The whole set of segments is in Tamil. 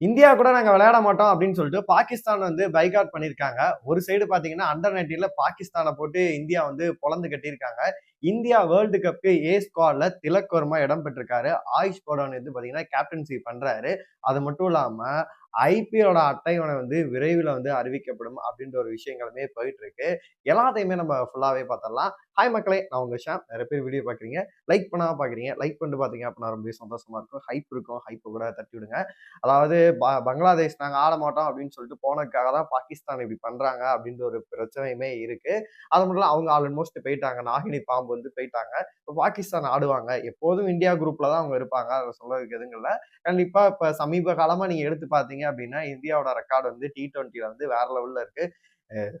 இந்தியா கூட நாங்கள் விளையாட மாட்டோம் அப்படின்னு சொல்லிட்டு பாகிஸ்தான் வந்து பைகாட் பண்ணியிருக்காங்க. ஒரு சைடு பார்த்தீங்கன்னா அண்டர் நைன்டீன்ல பாகிஸ்தானை போட்டு இந்தியா வந்து பொழந்து கட்டியிருக்காங்க. இந்தியா வேர்ல்டு கப்பு ஏ ஸ்குவாட்ல திலக் வர்மா இடம் பெற்றிருக்காரு. ஆயுஷ் போடான் வந்து பார்த்தீங்கன்னா கேப்டன்சி பண்றாரு. அது மட்டும் இல்லாமல் ஐபிஎலோட அட்டைவனை வந்து விரைவில் வந்து அறிவிக்கப்படும் அப்படின்ற ஒரு விஷயங்களுமே போயிட்டு இருக்கு எல்லாத்தையுமே நம்ம ஃபுல்லாகவே பார்த்துடலாம். ஹாய் மக்களே நான் உங்கள் ஷாம். நிறைய பேர் வீடியோ பார்க்குறீங்க. லைக் பண்ணாம பார்க்குறீங்க. லைக் பண்ணிட்டு பார்த்தீங்க அப்படின்னா ரொம்ப சந்தோஷமா இருக்கும். ஹைப் இருக்கும். ஹைப்பை கூட தட்டி விடுங்க. அதாவது ப- பங்களாதேஷ் நாங்கள் ஆட மாட்டோம் அப்படின்னு சொல்லிட்டு போனதுக்காக தான் பாகிஸ்தான் இப்படி பண்ணுறாங்க அப்படின்ற ஒரு பிரச்சனையுமே இருக்குது அது மட்டும் அவங்க ஆல்மோஸ்ட் போயிட்டாங்க. நாகினி பாம்பு வந்து போயிட்டாங்க. இப்போ பாகிஸ்தான் ஆடுவாங்க. எப்போதும் இந்தியா குரூப்பில் தான் அவங்க இருப்பாங்க. அதை சொல்ல எதுவும் இல்லை. கண்டிப்பாக இப்போ சமீப காலமாக நீங்கள் எடுத்து பார்த்தீங்க பார்த்தீங்க அப்படின்னா இந்தியாவோட ரெக்கார்டு வந்து டி ட்வெண்ட்டியில் வந்து வேற லெவலில் இருக்கு.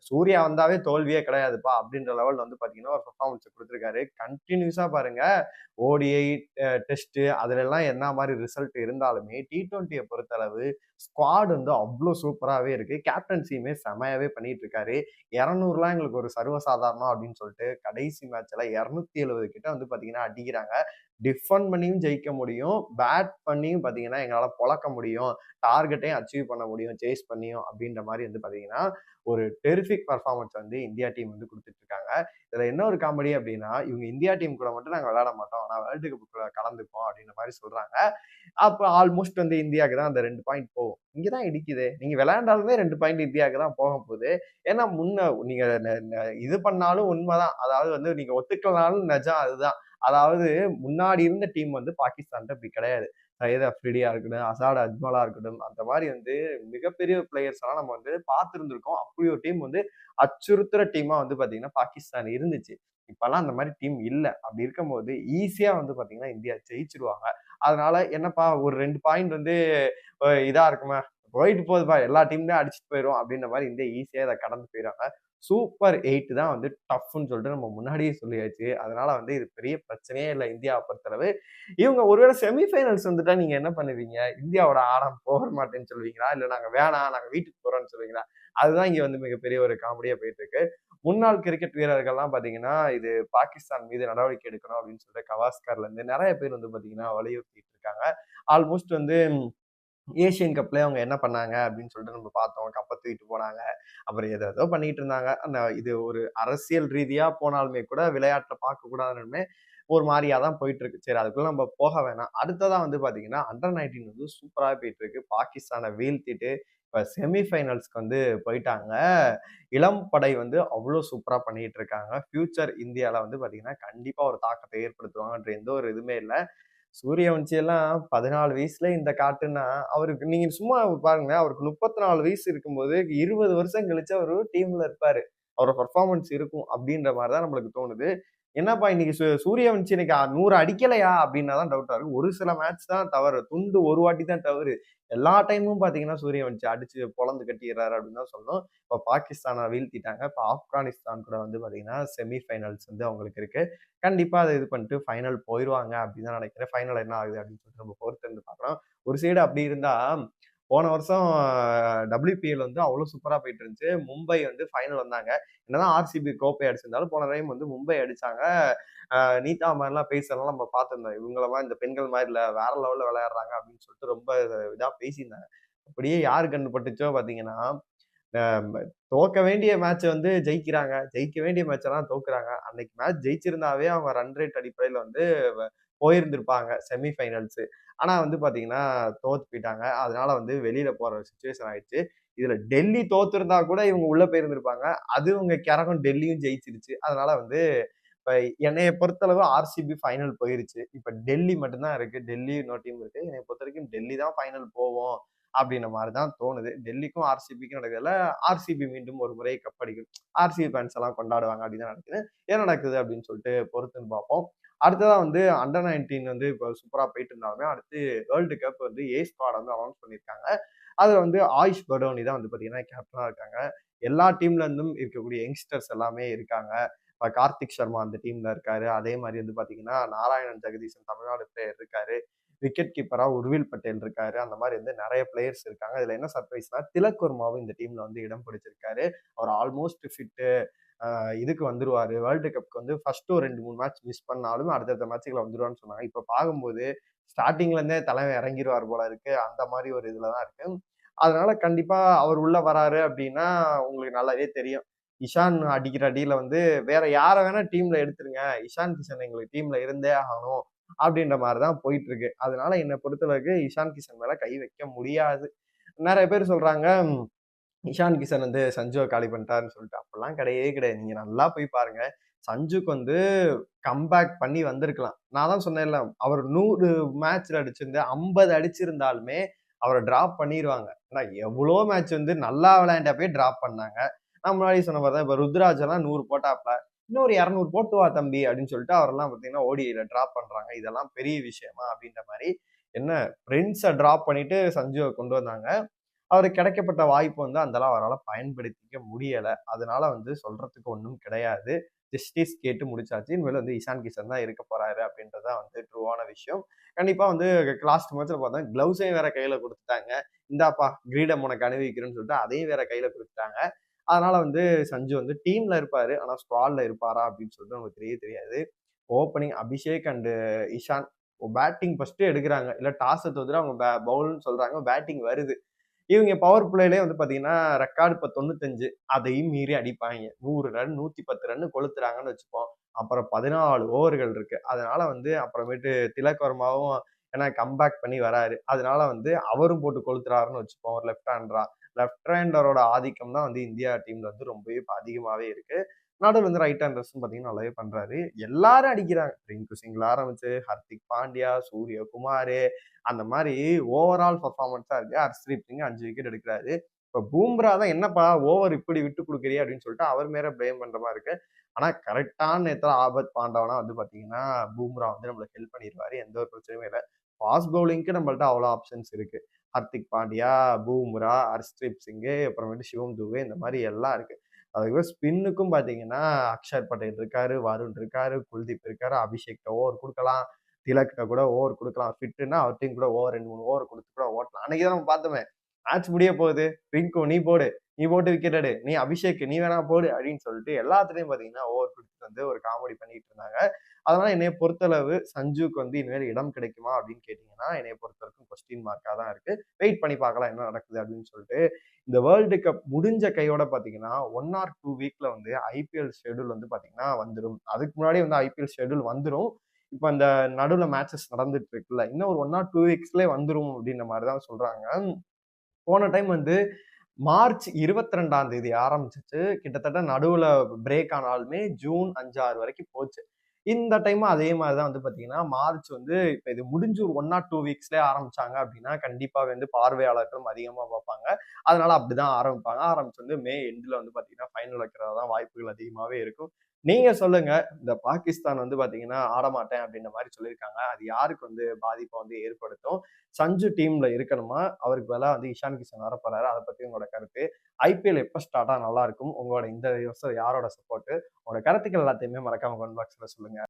சூர்யா வந்தாவே தோல்வியே கிடையாதுப்பா அப்படின்ற லெவலில் வந்து பார்த்தீங்கன்னா ஒரு பெர்ஃபார்மன்ஸ் கொடுத்துருக்காரு. கண்டினியூஸாக பாருங்க. ஓடிஐ டெஸ்ட்டு அதுலெல்லாம் என்ன மாதிரி ரிசல்ட் இருந்தாலுமே டி டுவெண்ட்டியை பொறுத்தளவு ஸ்குவாட் வந்து அவ்வளோ சூப்பராகவே இருக்கு. கேப்டன்சியுமே செமையாகவே பண்ணிட்டு இருக்காரு இரநூறுலாம் எங்களுக்கு ஒரு சர்வசாதாரணம் அப்படின்னு சொல்லிட்டு கடைசி மேட்ச்ல இரநூத்தி எழுபது கிட்ட வந்து பார்த்தீங்கன்னா அடிக்கிறாங்க. டிஃபன் பண்ணியும் ஜெயிக்க முடியும். பேட் பண்ணியும் பார்த்தீங்கன்னா எங்களால் பொழக்க முடியும். டார்கெட்டையும் அச்சீவ் பண்ண முடியும். சேஸ் பண்ணியும் அப்படின்ற மாதிரி வந்து பார்த்தீங்கன்னா ஒரு டெரிஃபிக் பர்ஃபார்மன்ஸ் வந்து இந்தியா டீம் வந்து கொடுத்துட்டு இருக்காங்க இதுல என்ன ஒரு காமெடி அப்படின்னா இவங்க இந்தியா டீம் கூட மட்டும் நாங்க விளையாட மாட்டோம். ஆனா வேர்ல்டு கப் கலந்துப்போம் அப்படின்ற மாதிரி சொல்றாங்க. அப்போ ஆல்மோஸ்ட் வந்து இந்தியாவுக்கு தான் அந்த ரெண்டு பாயிண்ட் போகும். இங்கதான் இடிக்குது. நீங்க விளையாண்டாலுமே ரெண்டு பாயிண்ட் இந்தியாவுக்கு தான் போக போகுது. ஏன்னா முன்ன நீங்க இது பண்ணாலும் உண்மைதான். அதாவது வந்து நீங்க ஒத்துக்கலனாலும் நிஜம் அதுதான். அதாவது முன்னாடி இருந்த டீம் வந்து பாகிஸ்தான்ட்ட இப்படி கிடையாது. சையத் அஃப்ரிடியா இருக்கட்டும் அசாட் அஜ்மலா இருக்கட்டும் அந்த மாதிரி வந்து மிகப்பெரிய பிளேயர்ஸ் எல்லாம் நம்ம வந்து பார்த்துருந்துருக்கோம். அப்படி ஒரு டீம் வந்து அச்சுறுத்துற டீமா வந்து பாத்தீங்கன்னா பாகிஸ்தான் இருந்துச்சு. இப்பெல்லாம் அந்த மாதிரி டீம் இல்லை. அப்படி இருக்கும்போது ஈஸியா வந்து பாத்தீங்கன்னா இந்தியா ஜெயிச்சிருவாங்க. அதனால என்னப்பா ஒரு ரெண்டு பாயிண்ட் வந்து இதா இருக்குமா. போயிட்டு போகுதுப்பா எல்லா டீம்லயும் அடிச்சுட்டு போயிடும் அப்படின்ற மாதிரி இந்தியா ஈஸியா இதை கடந்து போயிடுறாங்க சூப்பர் எயிட் தான் வந்து டஃப்னு சொல்லிட்டு நம்ம முன்னாடியே சொல்லியாச்சு. அதனால வந்து இது பெரிய பிரச்சனையே இல்லை இந்தியாவை பொறுத்தளவு. இவங்க ஒருவேளை செமிஃபைனல்ஸ் வந்துட்டா நீங்க என்ன பண்ணுவீங்க? இந்தியாவோட ஆடம் போக மாட்டேன்னு சொல்லுவீங்களா? இல்லை நாங்கள் வேணாம் நாங்கள் வீட்டுக்கு போறோம்னு சொல்லுவீங்களா? அதுதான் இங்க வந்து மிகப்பெரிய ஒரு காமெடியா போயிட்டு இருக்கு முன்னாள் கிரிக்கெட் வீரர்கள்லாம் பாத்தீங்கன்னா இது பாகிஸ்தான் மீது நடவடிக்கை எடுக்கணும் அப்படின்னு சொல்லிட்டு கவாஸ்கர்ல இருந்து நிறைய பேர் வந்து பாத்தீங்கன்னா வலியுறுத்திட்டு இருக்காங்க. ஆல்மோஸ்ட் வந்து ஏசியன் கப்லேயே அவங்க என்ன பண்ணாங்க அப்படின்னு சொல்லிட்டு நம்ம பார்த்தோம். கப்பை தூக்கிட்டு போனாங்க. அப்புறம் ஏதோ ஏதோ பண்ணிட்டு இருந்தாங்க. அந்த இது ஒரு அரசியல் ரீதியாக போனாலுமே கூட விளையாட்டை பார்க்கக்கூடாதுமே ஒரு மாதிரியா தான் போயிட்டு இருக்கு சரி அதுக்குள்ள நம்ம போக வேணாம். அடுத்ததாக வந்து பார்த்தீங்கன்னா அண்டர் நைன்டீன் வந்து சூப்பராக போயிட்டு இருக்கு பாகிஸ்தானை வீழ்த்திட்டு இப்போ செமிஃபைனல்ஸ்க்கு வந்து போயிட்டாங்க. இளம் படை வந்து அவ்வளோ சூப்பராக பண்ணிட்டு இருக்காங்க. ஃபியூச்சர் இந்தியாவில் வந்து பார்த்தீங்கன்னா கண்டிப்பாக ஒரு தாக்கத்தை ஏற்படுத்துவாங்கன்ற எந்த ஒரு இதுவுமே இல்லை. சூரியவன்சி எல்லாம் பதினாலு வயசுல இந்த காட்டுன்னா அவருக்கு நீங்க சும்மா பாருங்க அவருக்கு முப்பத்தி நாலு வயசு இருக்கும்போது இருபது வருஷம் கழிச்சு அவரு டீம்ல இருப்பாரு. அவரோட பர்ஃபார்மன்ஸ் இருக்கும் அப்படின்ற மாதிரி தான் நம்மளுக்கு தோணுது. என்னப்பா இன்னைக்கு சூ- சூரியவன்சி இன்னைக்கு நூறு அடிக்கலையா? அப்படின்னா தான் டவுட்டாக இருக்கு. ஒரு சில மேட்ச் தான் தவறு. துண்டு ஒரு வாட்டி தான் தவறு. எல்லா டைமும் பாத்தீங்கன்னா சூரியவன்சி அடிச்சு பொழந்து கட்டிடுறாரு அப்படின்னு தான் சொல்லணும். இப்போ பாகிஸ்தானை வீழ்த்திட்டாங்க. இப்போ ஆப்கானிஸ்தான் கூட வந்து பார்த்தீங்கன்னா செமிஃபைனல்ஸ் வந்து அவங்களுக்கு இருக்கு. கண்டிப்பாக அதை இது பண்ணிட்டு ஃபைனல் போயிடுவாங்க அப்படின்னு தான் நினைக்கிறேன். ஃபைனல் என்ன ஆகுது அப்படின்னு சொல்லிட்டு நம்ம பொறுத்து இருந்து பார்க்கலாம் ஒரு சைடு அப்படி இருந்தால் போன வருஷம் டபிள்யூபிஎல் வந்து அவ்வளோ சூப்பராக போயிட்டு இருந்துச்சு மும்பை வந்து ஃபைனல் வந்தாங்க. என்னதான் ஆர்சிபி கோப்பை அடிச்சிருந்தாலும் போன டைம் வந்து மும்பை அடிச்சாங்க. நீதா மாதிரிலாம் பேசுறதுலாம் நம்ம பார்த்துருந்தோம். இவங்களெல்லாம் இந்த பெண்கள் மாதிரி இல்லை வேற லெவலில் விளையாடுறாங்க அப்படின்னு சொல்லிட்டு ரொம்ப இதாக பேசியிருந்தாங்க. அப்படியே யார் கண்டுபட்டுச்சோ பட்டுச்சோ தோக்க வேண்டிய மேட்ச் வந்து ஜெயிக்கிறாங்க. ஜெயிக்க வேண்டிய மேட்ச் எல்லாம் தோக்குறாங்க. அன்னைக்கு மேட்ச் ஜெயிச்சிருந்தாவே அவங்க ரன் ரேட் அடிப்படையில் வந்து வ- போயிருந்திருப்பாங்க செமிஃபைனல்ஸு ஆனால் வந்து பார்த்தீங்கன்னா தோத்து போயிட்டாங்க. அதனால வந்து வெளியில் போகிற சுச்சுவேஷன் ஆயிடுச்சு. இதில் டெல்லி தோத்துருந்தா கூட இவங்க உள்ளே போயிருந்திருப்பாங்க. அது இவங்க கிரகம் டெல்லியும் ஜெயிச்சிருச்சு. அதனால வந்து இப்போ என்னைய பொறுத்தளவு ஆர்சிபி ஃபைனல் போயிருச்சு. இப்போ டெல்லி மட்டும்தான் இருக்குது டெல்லி இன்னொரு டீம் இருக்குது என்னை பொறுத்த வரைக்கும் டெல்லி தான் ஃபைனல் போவோம் அப்படின்ற மாதிரி தான் தோணுது. டெல்லிக்கும் ஆர்சிபிக்கும் நடக்கிறதுல ஆர்சிபி மீண்டும் ஒரு முறை கப் அடிக்கும். ஆர்சிபி ஃபேன்ஸ் எல்லாம் கொண்டாடுவாங்க அப்படின்னு தான் நடக்குது. ஏன் நடக்குது அப்படின்னு சொல்லிட்டு பொறுத்துன்னு பார்ப்போம். அடுத்ததான் வந்து அண்டர் நைன்டீன் வந்து இப்போ சூப்பராக போயிட்டு இருந்தாலுமே அடுத்து வேர்ல்டு கப் வந்து ஏ ஸ்குவாட் வந்து அனௌன்ஸ் பண்ணியிருக்காங்க. அதில் வந்து ஆயுஷ் படோனி தான் வந்து பார்த்தீங்கன்னா கேப்டனாக இருக்காங்க. எல்லா டீம்லேருந்தும் இருக்கக்கூடிய யங்ஸ்டர்ஸ் எல்லாமே இருக்காங்க. இப்போ கார்த்திக் சர்மா அந்த டீமில் இருக்காரு. அதே மாதிரி வந்து பார்த்தீங்கன்னா நாராயணன் ஜெகதீசன் தமிழ்நாடு பிளேயர் இருக்காரு. விக்கெட் கீப்பராக உர்வில் பட்டேல் இருக்காரு. அந்த மாதிரி வந்து நிறைய பிளேயர்ஸ் இருக்காங்க. இதில் என்ன சர்ப்ரைஸ்னா திலக் வர்மாவும் இந்த டீமில் வந்து இடம் பிடிச்சிருக்காரு. அவர் ஆல்மோஸ்ட் ஃபிட்டு இதுக்கு வந்துருவாரு. வேர்ல்டு கப்க்கு வந்து ஃபர்ஸ்ட் ஒரு ரெண்டு மூணு மேட்ச் மிஸ் பண்ணாலும் அடுத்தடுத்த மேட்ச்ல வந்துருவான்னு சொன்னாங்க. இப்போ பார்க்கும்போது ஸ்டார்டிங்ல இருந்தே தலைவன் இறங்கிடுவார் போல இருக்கு. அந்த மாதிரி ஒரு இதில் தான் இருக்கு. அதனால கண்டிப்பா அவர் உள்ள வராரு அப்படின்னா உங்களுக்கு நல்லாவே தெரியும். இஷான் அடிக்கிற அடியில வந்து வேற யார வேணா டீம்ல எடுத்துருங்க. இஷான் கிஷன் எங்களுக்கு டீம்ல இருந்தே ஆகணும் அப்படின்ற மாதிரிதான் போயிட்டு இருக்கு அதனால என்னை பொறுத்தளவுக்கு இஷான் கிஷன் மேல கை வைக்க முடியாது. நிறைய பேர் சொல்றாங்க இஷான் கிஷன் வந்து சஞ்சுவை காலி பண்ணிட்டாருன்னு சொல்லிட்டு அப்படிலாம் கிடையவே கிடையாது. நீங்க நல்லா போய் பாருங்க. சஞ்சுக்கு வந்து கம்பேக் பண்ணி வந்திருக்கலாம். நான் தான் சொன்னேன்ல அவர் நூறு மேட்ச்ல அடிச்சிருந்து ஐம்பது அடிச்சிருந்தாலுமே அவரை டிராப் பண்ணிடுவாங்க ஏன்னா எவ்வளோ மேட்ச் வந்து நல்லா விளையாண்டா போய் டிராப் பண்ணாங்க. நான் முன்னாடி சொன்ன மாதிரி தான் இப்போ ருத்ராஜ் எல்லாம் நூறு போட்டாப்ல இன்னொரு இரநூறு போட்டு வா தம்பி அப்படின்னு சொல்லிட்டு அவரெல்லாம் பார்த்தீங்கன்னா ஓடியில டிராப் பண்றாங்க. இதெல்லாம் பெரிய விஷயமா அப்படின்ற மாதிரி என்ன பிரின்ஸை டிராப் பண்ணிட்டு சஞ்சுவை கொண்டு வந்தாங்க. அவருக்கு கிடைக்கப்பட்ட வாய்ப்பு வந்து அந்தளவு அவரால் பயன்படுத்திக்க முடியலை. அதனால வந்து சொல்றதுக்கு ஒன்றும் கிடையாது. ஜஸ்டிஸ் கேட்டு முடிச்சாச்சு. இனிமேல் வந்து இஷான் கிஷன் தான் இருக்க போறாரு அப்படின்றதான் வந்து ட்ரூவான விஷயம். கண்டிப்பா வந்து லாஸ்ட் மேட்ச்ல பார்த்தா கிளவுஸையும் வேற கையில கொடுத்துட்டாங்க. இந்தாப்பா கிரீடம் உனக்கு அணிவிக்கிறேன்னு சொல்லிட்டு அதையும் வேற கையில கொடுத்துட்டாங்க. அதனால வந்து சஞ்சு வந்து டீம்ல இருப்பாரு. ஆனா ஸ்குவாட்ல இருப்பாரா அப்படின்னு சொல்லிட்டு நமக்கு தெரிய தெரியாது. Opening Abhishek and Ishan. Batting first எடுக்கிறாங்க. இல்ல டாஸ் தோத்துட்டு அவங்க பவுல்னு சொல்றாங்க. பேட்டிங் வருது. இவங்க பவர் பிளேலே வந்து பார்த்தீங்கன்னா ரெக்கார்டு இப்போ தொண்ணூத்தஞ்சு அதையும் மீறி அடிப்பாங்க. நூறு ரன் நூற்றி பத்து ரன் கொளுத்துறாங்கன்னு வச்சுப்போம். அப்புறம் பதினாலு ஓவர்கள் இருக்கு. அதனால வந்து அப்புறமேட்டு திலக் வர்மாவும் ஏன்னா கம்பேக் பண்ணி வராரு. அதனால வந்து அவரும் போட்டு கொளுத்துறாருன்னு வச்சுப்போம் ஒரு லெஃப்ட் ஹேண்டரா லெஃப்ட் ஹேண்டரோட ஆதிக்கம் தான் வந்து இந்தியா டீம்ல வந்து ரொம்பவே இப்போ அதிகமாகவே இருக்கு. நடுவில் வந்து ரைட் ஹேண்டர்ஸும் பார்த்தீங்கன்னா நல்லாவே பண்ணுறாரு எல்லாரும் அடிக்கிறாங்க. ரிங்கு சிங்கில் ஆரம்பிச்சு ஹர்திக் பாண்டியா சூரியகுமார் அந்த மாதிரி ஓவரால் பர்ஃபார்மன்ஸாக இருக்குது ஹர்ஸ்ரீப் சிங் அஞ்சு விக்கெட் எடுக்கிறாரு. இப்போ பூம்ரா தான் என்னப்பா ஓவர் இப்படி விட்டு கொடுக்குறியே அப்படின்னு சொல்லிட்டு அவர் மேலே பிளேம் பண்ணுற மாதிரி இருக்கு. ஆனால் கரெக்டான நேரத்தில் ஆபத் பாண்டவனா வந்து பார்த்தீங்கன்னா பூம்ரா வந்து நம்மளுக்கு ஹெல்ப் பண்ணிடுவார் எந்த ஒரு பிரச்சனையும் இல்லை. ஃபாஸ்ட் பவுலிங்க்கு நம்மள்ட்ட அவ்வளோ ஆப்ஷன்ஸ் இருக்குது ஹர்திக் பாண்டியா பூம்ரா ஹர்ஸ்ரீப் சிங்கு அப்புறமேட்டு சிவம் துவே இந்த மாதிரி எல்லாம் இருக்குது அதுக்கப்புறம் ஸ்பின்னுக்கும் பார்த்தீங்கன்னா அக்ஷர் பட்டேல் இருக்காரு வருண் இருக்காரு குல்தீப் இருக்காரு அபிஷேக் ஓவர் கொடுக்கலாம் திலக்கிட்ட கூட ஓவர் கொடுக்கலாம். ஃபிட்டுன்னா அவர்கிட்டையும் கூட ஓவர் ரெண்டு மூணு ஓவர் கொடுத்து கூட ஓட்டலாம். அன்னைக்கு தான் நம்ம பார்த்தோமே மேட்ச் முடிய போகுது. ரிங்கு நீ போடு. நீ போட்டு விக்கெட் எடு. நீ அபிஷேக் நீ வேணா போடு அப்படின்னு சொல்லிட்டு எல்லாத்துலயும் பாத்தீங்கன்னா ஓவர் கொடுத்துட்டு வந்து ஒரு காமெடி பண்ணிட்டு இருந்தாங்க. அதனால என்னைய பொறுத்தளவு சஞ்சுக்கு வந்து இனிமேல் இடம் கிடைக்குமா அப்படின்னு கேட்டீங்கன்னா என்னைய பொறுத்த வரைக்கும் கொஸ்டின் மார்க்கா தான் இருக்கு. வெயிட் பண்ணி பார்க்கலாம் என்ன நடக்குது அப்படின்னு சொல்லிட்டு இந்த வேர்ல்டு கப் முடிஞ்ச கையோட பாத்தீங்கன்னா ஒன் ஆர் டூ வீக்ல வந்து ஐபிஎல் ஷெடியூல் வந்து பாத்தீங்கன்னா வந்துடும் அதுக்கு முன்னாடி வந்து ஐபிஎல் ஷெடியூல் வந்துடும் இப்போ அந்த நடுவில் மேட்சஸ் நடந்துட்டு இருக்குல்ல இன்னும் ஒரு ஒன் ஆர் டூ வீக்ஸ்லேயே வந்துடும் அப்படின்ற மாதிரி தான் சொல்றாங்க. போன டைம் வந்து மார்ச் இருபத்தி ரெண்டாம் தேதி ஆரம்பிச்சிச்சு. கிட்டத்தட்ட நடுவில் பிரேக் ஆனாலுமே ஜூன் அஞ்சாறு வரைக்கும் போச்சு. இந்த டைம் அதே மாதிரி தான் வந்து பார்த்தீங்கன்னா மார்ச் வந்து இப்போ இது முடிஞ்சு ஒரு ஒன் ஆர் டூ வீக்ஸ்லேயே ஆரம்பிச்சாங்க அப்படின்னா கண்டிப்பாக வந்து பார்வையாளர்களும் அதிகமாக பார்ப்பாங்க. அதனால அப்படிதான் ஆரம்பிப்பாங்க. ஆரம்பிச்சு வந்து மே எண்டில் வந்து பார்த்தீங்கன்னா ஃபைனல் வைக்கிறதா தான் வாய்ப்புகள் அதிகமாகவே இருக்கும். நீங்க சொல்லுங்க. இந்த பாகிஸ்தான் வந்து பாத்தீங்கன்னா ஆடமாட்டேன் அப்படின்ற மாதிரி சொல்லியிருக்காங்க. அது யாருக்கு வந்து பாதிப்பை வந்து ஏற்படுத்தும்? சஞ்சு டீம்ல இருக்கணுமா? அவருக்கு வேலை வந்து இஷான் கிஷன் வரப்போறாரு அதை பத்தி உங்களோட கருத்து. ஐபிஎல் எப்போ ஸ்டார்ட் ஆ நல்லா இருக்கும்? உங்களோட இந்த வருஷம் யாரோட சப்போர்ட் உங்களோட கருத்துக்கள் எல்லாத்தையுமே மறக்காம கமெண்ட் பாக்ஸ்ல சொல்லுங்க.